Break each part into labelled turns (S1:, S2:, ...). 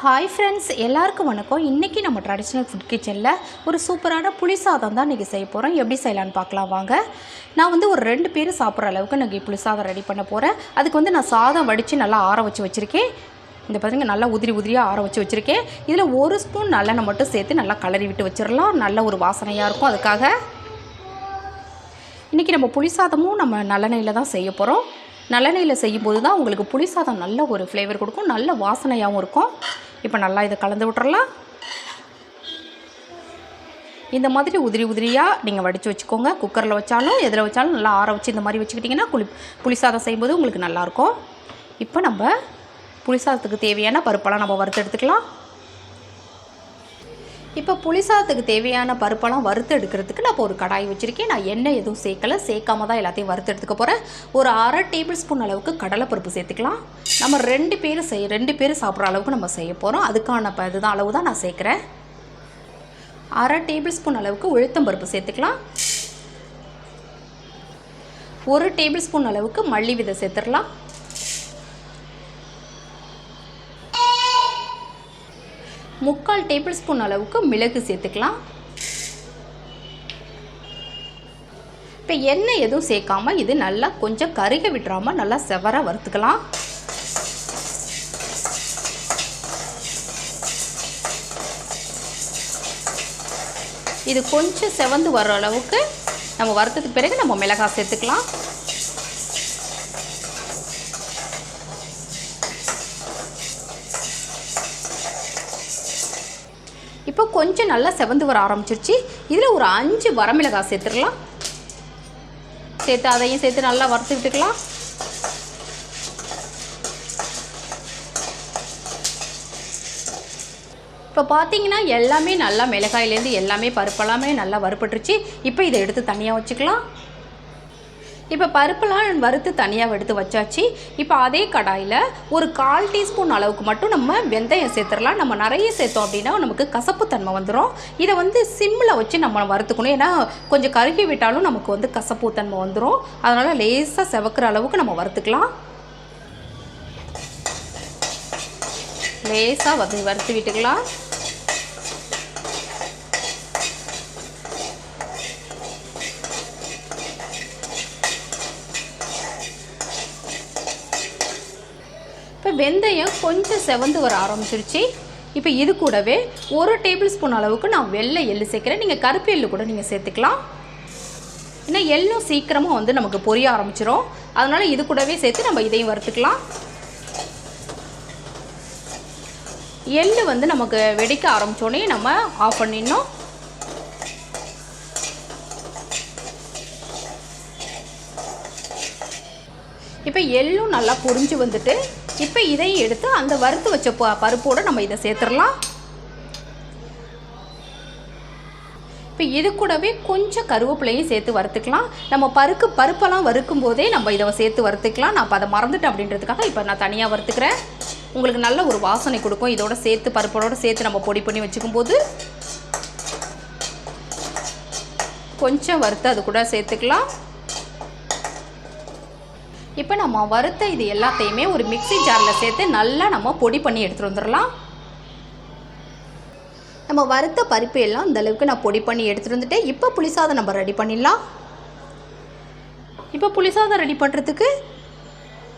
S1: Hi friends எல்லாருக்கும் வணக்கம். இன்றைக்கி நம்ம ட்ரெடிஷ்னல் ஃபுட் கிச்சனில் ஒரு சூப்பரான புளி சாதம் தான் இன்றைக்கி செய்ய போகிறோம் எப்படி செய்யலான்னு பார்க்கலாம் வாங்க. நான் வந்து ஒரு ரெண்டு பேர் சாப்பிட்ற அளவுக்கு இன்றைக்கி புளி சாதம் ரெடி பண்ண போகிறேன் அதுக்கு வந்து நான் சாதம் வடித்து நல்லா ஆற வச்சு வச்சுருக்கேன். இந்த பார்த்திங்க நல்லா உதிரி உதிரியாக ஆற வச்சு வச்சுருக்கேன். இதில் ஒரு ஸ்பூன் நல்லெண்ணெய் மட்டும் சேர்த்து நல்லா கலரி விட்டு வச்சிடலாம். நல்ல ஒரு வாசனையாக இருக்கும் அதுக்காக. இன்றைக்கி நம்ம புளி சாதமும் நம்ம நல்லெண்ணெயில் தான் செய்ய போகிறோம் நல்லெண்ணெயில் செய்யும்போது தான் உங்களுக்கு புளி சாதம் நல்ல ஒரு ஃப்ளேவர் கொடுக்கும். நல்ல வாசனையாகவும் இருக்கும். இப்போ நல்லா இதை கலந்து விட்டுறலாம். இந்த மாதிரி உதிரி உதிரியாக நீங்கள் வடித்து வச்சுக்கோங்க. குக்கரில் வச்சாலும் எதில் வச்சாலும் நல்லா ஆற வச்சு இந்த மாதிரி வச்சுக்கிட்டிங்கன்னா புளி புளி சாதம் செய்யும்போது உங்களுக்கு நல்லாயிருக்கும் இப்போ நம்ம புளி சாதத்துக்கு தேவையான பருப்பெல்லாம் நம்ம வறுத்து எடுத்துக்கலாம். இப்போ புளிசாதத்துக்கு தேவையான பருப்பெல்லாம் வறுத்து எடுக்கிறதுக்கு நான் இப்போ ஒரு கடாய் வச்சுருக்கேன். நான் எண்ணெய் எதுவும் சேர்க்கல. சேர்க்காம தான் எல்லாத்தையும் வறுத்து எடுத்துக்க போகிறேன் ஒரு அரை டேபிள் ஸ்பூன் அளவுக்கு கடலைப்பருப்பு சேர்த்துக்கலாம். நம்ம ரெண்டு பேர் செய் ரெண்டு பேர் சாப்பிட்ற அளவுக்கு நம்ம செய்ய போகிறோம் அதுக்கான இப்போ இதுதான் அளவு தான் நான் சேர்க்குறேன். அரை டேபிள் ஸ்பூன் அளவுக்கு உளுத்தம்பருப்பு சேர்த்துக்கலாம். ஒரு டேபிள் ஸ்பூன் அளவுக்கு மல்லி விதை சேர்த்துடலாம். முக்கால் டேபிள் ஸ்பூன் அளவுக்கு மிளகு சேர்த்துக்கலாம். இப்போ எண்ணெய் எதுவும் சேர்க்காமல் இது நல்லா கொஞ்சம் கருக விட்டுறாமல் நல்லா செவர வறுத்துக்கலாம். இது கொஞ்சம் செவந்து வர அளவுக்கு நம்ம வறுத்ததுக்கு பிறகு நம்ம மிளகாய் சேர்த்துக்கலாம். இப்போ கொஞ்சம் நல்லா செவந்து வர ஆரம்பிச்சிருச்சு. இதில் ஒரு அஞ்சு வரமிளகாய் சேர்த்துடலாம். சேர்த்து அதையும் சேர்த்து நல்லா வறுத்து விட்டுக்கலாம். இப்போ பார்த்தீங்கன்னா எல்லாமே நல்லா மிளகாயிலேருந்து எல்லாமே பருப்பெல்லாமே நல்லா வறுப்பட்டுருச்சு இப்போ இதை எடுத்து தனியாக வச்சுக்கலாம். இப்போ பருப்பெல்லாம் வறுத்து தனியாக எடுத்து வச்சாச்சு. இப்போ அதே கடாயில் ஒரு கால் டீஸ்பூன் அளவுக்கு மட்டும் நம்ம வெந்தயம் சேர்த்துடலாம். நம்ம நிறைய சேர்த்தோம் அப்படின்னா நமக்கு கசப்புத்தன்மை வந்துடும் இதை வந்து சிம்மில் வச்சு நம்ம வறுத்துக்கணும். ஏன்னா கொஞ்சம் கருகி விட்டாலும் நமக்கு வந்து கசப்புத்தன்மை வந்துடும் அதனால் லேசாக செவக்கிற அளவுக்கு நம்ம வறுத்துக்கலாம். லேசாக வந்து வறுத்து விட்டுக்கலாம். இப்போ வெந்தயம் கொஞ்சம் செவந்து வர ஆரம்பிச்சிருச்சு. இப்போ இது கூடவே ஒரு டேபிள் ஸ்பூன் அளவுக்கு நான் வெள்ளை எள்ளு சேர்க்குறேன். நீங்கள் கருப்பு எள்ளு கூட நீங்கள் சேர்த்துக்கலாம். ஏன்னா எள்ளும் சீக்கிரமாக வந்து நமக்கு பொரிய ஆரம்பிச்சிரும். அதனால் இது கூடவே சேர்த்து நம்ம இதையும் வறுத்துக்கலாம். எள்ளு வந்து நமக்கு வெடிக்க ஆரம்பித்தோடனே நம்ம ஆஃப் பண்ணிடணும். இப்போ எள்ளும் நல்லா பொறிஞ்சு வந்துட்டு இப்போ இதையும் எடுத்து அந்த வறுத்து வச்ச ப பருப்போடு நம்ம இதை சேர்த்துடலாம். இப்போ இது கூடவே கொஞ்சம் கருவேப்பிலையும் சேர்த்து வறுத்துக்கலாம். நம்ம பருக்கு பருப்பெல்லாம் வறுக்கும் போதே நம்ம இதை சேர்த்து வறுத்துக்கலாம். நான் இப்போ அதை மறந்துட்டேன் அப்படின்றதுக்காக இப்போ நான் தனியாக வறுத்துக்கிறேன். உங்களுக்கு நல்ல ஒரு வாசனை கொடுக்கும். இதோட சேர்த்து பருப்போட சேர்த்து நம்ம பொடி பண்ணி வச்சுக்கும் போது கொஞ்சம் வறுத்து அது கூட சேர்த்துக்கலாம். இப்போ நம்ம வறுத்த இது எல்லாத்தையுமே ஒரு மிக்சி ஜாரில் சேர்த்து நல்லா நம்ம பொடி பண்ணி எடுத்துகிட்டு வந்துடலாம். நம்ம வறுத்த பருப்பு எல்லாம் இந்தளவுக்கு நான் பொடி பண்ணி எடுத்துகிட்டு வந்துட்டேன். இப்போ புளிசாதம் நம்ம ரெடி பண்ணிடலாம். இப்போ புளிசாதம் ரெடி பண்ணுறதுக்கு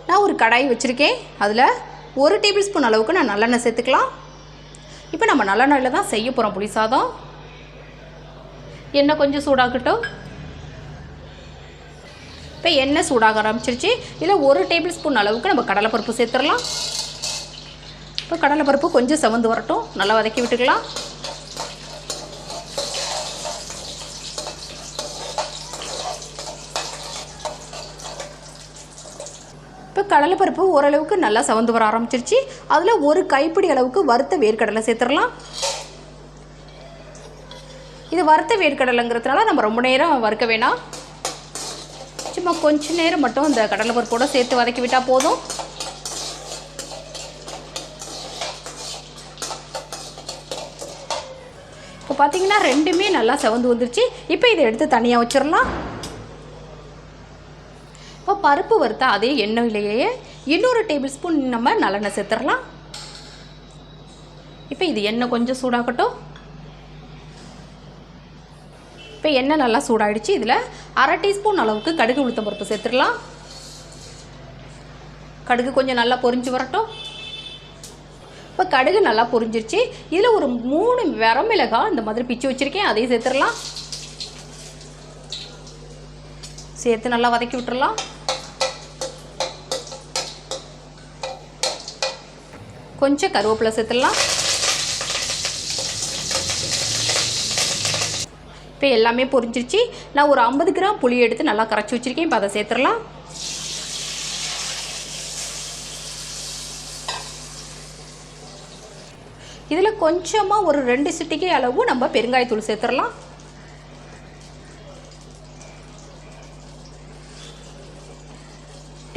S1: நான் ஒரு கடாய் வச்சுருக்கேன். அதில் ஒரு டேபிள் ஸ்பூன் அளவுக்கு நான் நல்லெண்ணெய் சேர்த்துக்கலாம். இப்போ நம்ம நல்லெண்ணெயில் தான் செய்ய போகிறோம் புளிசாதம் எண்ணெய் கொஞ்சம் சூடாகட்டும். இப்போ எண்ணெய் சூடாக ஆரம்பிச்சிருச்சு. இதில் ஒரு டேபிள் ஸ்பூன் அளவுக்கு நம்ம கடலைப்பருப்பு சேர்த்துடலாம். இப்போ கடலைப்பருப்பு கொஞ்சம் செவந்து வரட்டும். நல்லா வதக்கி விட்டுக்கலாம். இப்போ கடலைப்பருப்பு ஓரளவுக்கு நல்லா செவந்து வர ஆரம்பிச்சிருச்சு. அதில் ஒரு கைப்பிடி அளவுக்கு வறுத்த வேர்க்கடலை சேர்த்துடலாம். இது வறுத்த வேர்க்கடலைங்கிறதுனால நம்ம ரொம்ப நேரம் வறுக்க வேணாம். சும்மா கொஞ்ச நேரம் மட்டும் இந்த கடலைப்பருப்போட சேர்த்து வதக்கி விட்டால் போதும். இப்போ பார்த்தீங்கன்னா ரெண்டுமே நல்லா செவந்து வந்துருச்சு. இப்போ இதை எடுத்து தனியாக வச்சிடலாம். இப்போ பருப்பு வறுத்த அதே எண்ணெயிலேயே இன்னொரு டேபிள் ஸ்பூன் நம்ம நல்லெண்ணெய் சேர்த்துடலாம். இப்போ இது எண்ணெய் கொஞ்சம் சூடாகட்டும். இப்போ எண்ணெய் நல்லா சூடாயிடுச்சு. இதில் அரை டீஸ்பூன் அளவுக்கு கடுகு உளுத்தம் பருப்பு சேர்த்துடலாம். கடுகு கொஞ்சம் நல்லா பொரிஞ்சு வரட்டும். இப்போ கடுகு நல்லா பொரிஞ்சிருச்சு. இதில் ஒரு மூணு வரமிளகாய் இந்த மாதிரி பிச்சு வச்சுருக்கேன். அதையும் சேர்த்துடலாம். சேர்த்து நல்லா வதக்கி விட்டுறலாம் கொஞ்சம் கருவேப்பிலை சேர்த்துடலாம். இப்போ எல்லாமே பொரிஞ்சிருச்சு. நான் ஒரு ஐம்பது கிராம் புளி எடுத்து நல்லா கரைச்சி வச்சுருக்கேன். இப்போ அதை சேர்த்துடலாம். இதில் கொஞ்சமாக ஒரு ரெண்டு சிட்டிக்கை அளவு நம்ம பெருங்காயத்தூள் சேர்த்துடலாம்.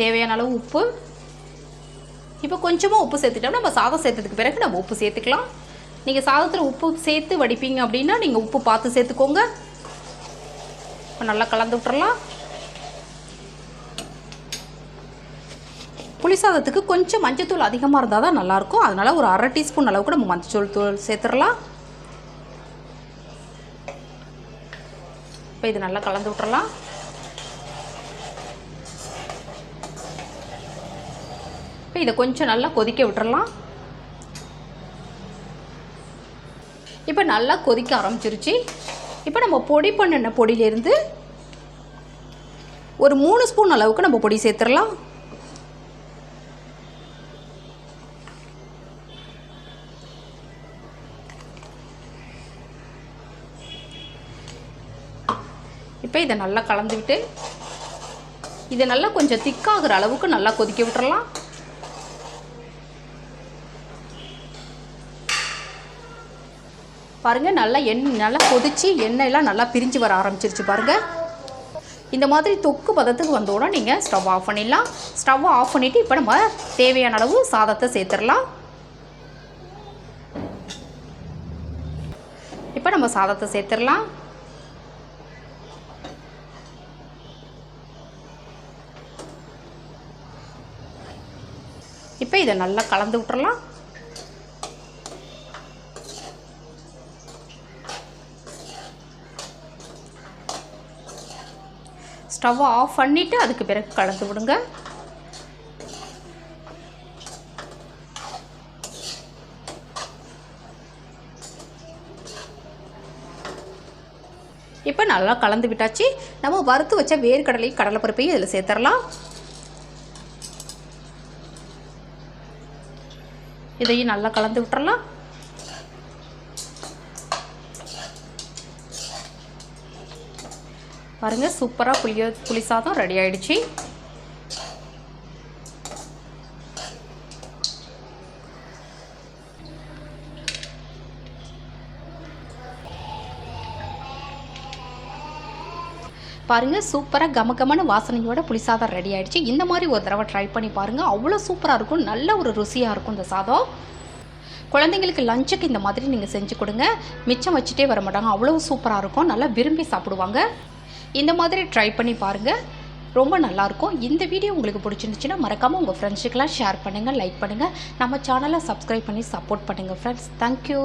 S1: தேவையான அளவு உப்பு. இப்போ கொஞ்சமாக உப்பு சேர்த்துட்டோம் நம்ம சாதம் சேர்த்ததுக்கு பிறகு நம்ம உப்பு சேர்த்துக்கலாம். நீங்கள் சாதத்தில் உப்பு சேர்த்து வடிப்பீங்க அப்படின்னா நீங்கள் உப்பு பார்த்து சேர்த்துக்கோங்க. இப்போ நல்லா கலந்து விட்டுறலாம். புளி சாதத்துக்கு கொஞ்சம் மஞ்சத்தூள் அதிகமாக இருந்தால் தான் நல்லாயிருக்கும். அதனால் ஒரு அரை டீஸ்பூன் அளவுக்கு நம்ம மஞ்சத்தூள் தூள் சேர்த்துடலாம் இப்போ இது நல்லா கலந்து விட்டுறலாம். இப்போ இதை கொஞ்சம் நல்லா கொதிக்க விட்டுறலாம். இப்போ நல்லா கொதிக்க ஆரம்பிச்சிருச்சு. இப்போ நம்ம பொடி பண்ணின பொடியிலேருந்து ஒரு மூணு ஸ்பூன் அளவுக்கு நம்ம பொடி சேர்த்துடலாம். இப்போ இதை நல்லா கலந்து விட்டு இதை நல்லா கொஞ்சம் திக்காகிற அளவுக்கு நல்லா கொதிக்க விட்டுறலாம். பாருங்கள் நல்லா எண்ணெய் நல்லா கொதித்து எண்ணெயெல்லாம் நல்லா பிரிஞ்சு வர ஆரம்பிச்சிருச்சு பாருங்கள் இந்த மாதிரி தொக்கு பதத்துக்கு வந்தோடனே நீங்கள் ஸ்டவ் ஆஃப் பண்ணிடலாம். ஸ்டவ் ஆஃப் பண்ணிவிட்டு இப்போ நம்ம தேவையான அளவு சாதத்தை சேர்த்துடலாம். இப்போ நம்ம சாதத்தை சேர்த்துடலாம். இப்போ இதை நல்லா கலந்து விட்டுறலாம். ஸ்டவ்வை ஆஃப் பண்ணிவிட்டு அதுக்கு பிறகு கலந்து விடுங்க. இப்போ நல்லா கலந்து விட்டாச்சு. நம்ம வறுத்து வச்ச வேர்க்கடலையும் கடலைப்பருப்பையும் இதில் சேர்த்துடலாம் இதையும் நல்லா கலந்து விட்டுறலாம். பாருங்கள் சூப்பராக புளிய புளி சாதம் ரெடி ஆயிடுச்சு. பாருங்கள் சூப்பராக கமகமான வாசனையோட புளிசாதம் ரெடி ஆயிடுச்சு. இந்த மாதிரி ஒரு தடவை ட்ரை பண்ணி பாருங்கள் அவ்வளோ சூப்பராக இருக்கும். நல்ல ஒரு ருசியாக இருக்கும் இந்த சாதம். குழந்தைங்களுக்கு லஞ்சுக்கு இந்த மாதிரி நீங்கள் செஞ்சு கொடுங்க. மிச்சம் வச்சுட்டே வர மாட்டாங்க. அவ்வளோ சூப்பராக இருக்கும். நல்லா விரும்பி சாப்பிடுவாங்க. இந்த மாதிரி ட்ரை பண்ணி பாருங்கள் ரொம்ப நல்லாயிருக்கும் இந்த வீடியோ உங்களுக்கு பிடிச்சிருந்துச்சுன்னா மறக்காமல் உங்கள் ஃப்ரெண்ட்ஸுக்கெல்லாம் ஷேர் பண்ணுங்கள் லைக் பண்ணுங்கள் நம்ம சேனலை சப்ஸ்கிரைப் பண்ணி சப்போர்ட் பண்ணுங்கள் ஃப்ரெண்ட்ஸ் தேங்க்யூ